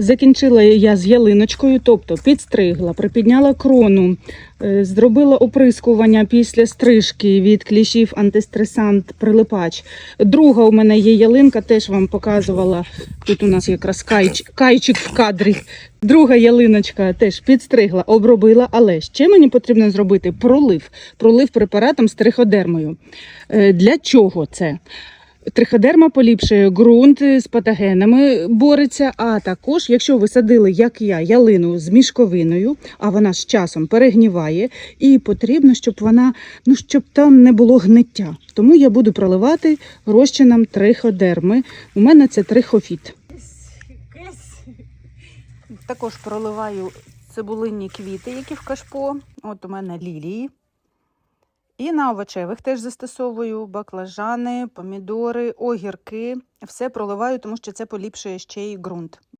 Закінчила я з ялиночкою, тобто підстригла, припідняла крону, е, зробила оприскування після стрижки від кліщів антистресант прилипач. Друга у мене є ялинка, теж вам показувала. Тут у нас якраз кайч, кайчик в кадрі. Друга ялиночка теж підстригла, обробила, але ще мені потрібно зробити пролив. Пролив препаратом з триходермою. Е, Для чого це? Триходерма поліпшує ґрунт з патогенами, бореться. А також, якщо ви садили, як я, ялину з мішковиною, а вона з часом перегніває, і потрібно, щоб вона, ну щоб там не було гниття. Тому я буду проливати розчином триходерми. У мене це трихофіт. Також проливаю цибулинні квіти, які в кашпо. От у мене лілії. І на овочевих теж застосовую баклажани, помідори, огірки. Все проливаю, тому що це поліпшує ще й ґрунт.